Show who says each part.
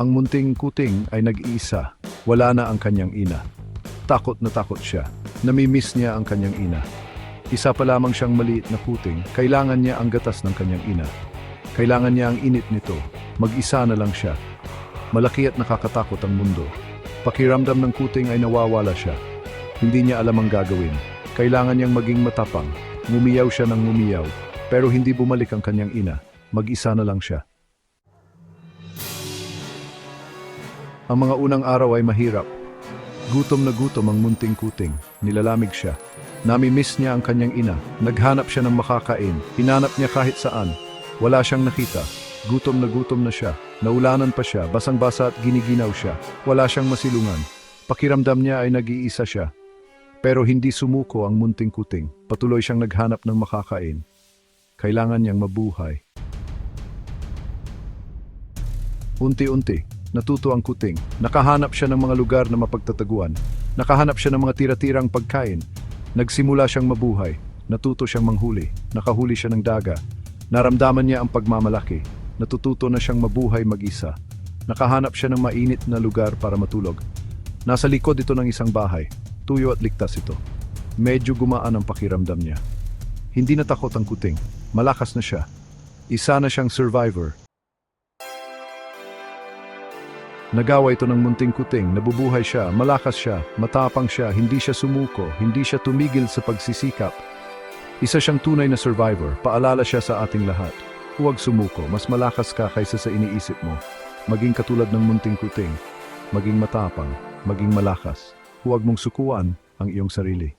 Speaker 1: Ang munting kuting ay nag-iisa. Wala na ang kanyang ina. Takot na takot siya. Namimiss niya ang kanyang ina. Isa pa lamang siyang maliit na kuting. Kailangan niya ang gatas ng kanyang ina. Kailangan niya ang init nito. Mag-isa na lang siya. Malaki at nakakatakot ang mundo. Pakiramdam ng kuting ay nawawala siya. Hindi niya alam ang gagawin. Kailangan niyang maging matapang. Ngumiyaw siya ng ngumiyaw. Pero hindi bumalik ang kanyang ina. Mag-isa na lang siya. Ang mga unang araw ay mahirap. Gutom na gutom ang munting kuting. Nilalamig siya. Namimiss niya ang kanyang ina. Naghanap siya ng makakain. Hinanap niya kahit saan. Wala siyang nakita. Gutom na gutom na siya. Naulanan pa siya. Basang-basa at giniginaw siya. Wala siyang masilungan. Pakiramdam niya ay nag-iisa siya. Pero hindi sumuko ang munting kuting. Patuloy siyang naghanap ng makakain. Kailangan niyang mabuhay. Unti-unti, natuto ang kuting. Nakahanap siya ng mga lugar na mapagtataguan. Nakahanap siya ng mga tira-tirang pagkain. Nagsimula siyang mabuhay. Natuto siyang manghuli. Nakahuli siya ng daga. Naramdaman niya ang pagmamalaki. Natututo na siyang mabuhay mag-isa. Nakahanap siya ng mainit na lugar para matulog. Nasa likod ito ng isang bahay. Tuyo at ligtas ito. Medyo gumaan ang pakiramdam niya. Hindi na takot ang kuting. Malakas na siya. Isa na siyang survivor. Nagawa ito ng munting kuting, nabubuhay siya, malakas siya, matapang siya, hindi siya sumuko, hindi siya tumigil sa pagsisikap. Isa siyang tunay na survivor, paalala siya sa ating lahat. Huwag sumuko, mas malakas ka kaysa sa iniisip mo. Maging katulad ng munting kuting, maging matapang, maging malakas. Huwag mong sukuan ang iyong sarili.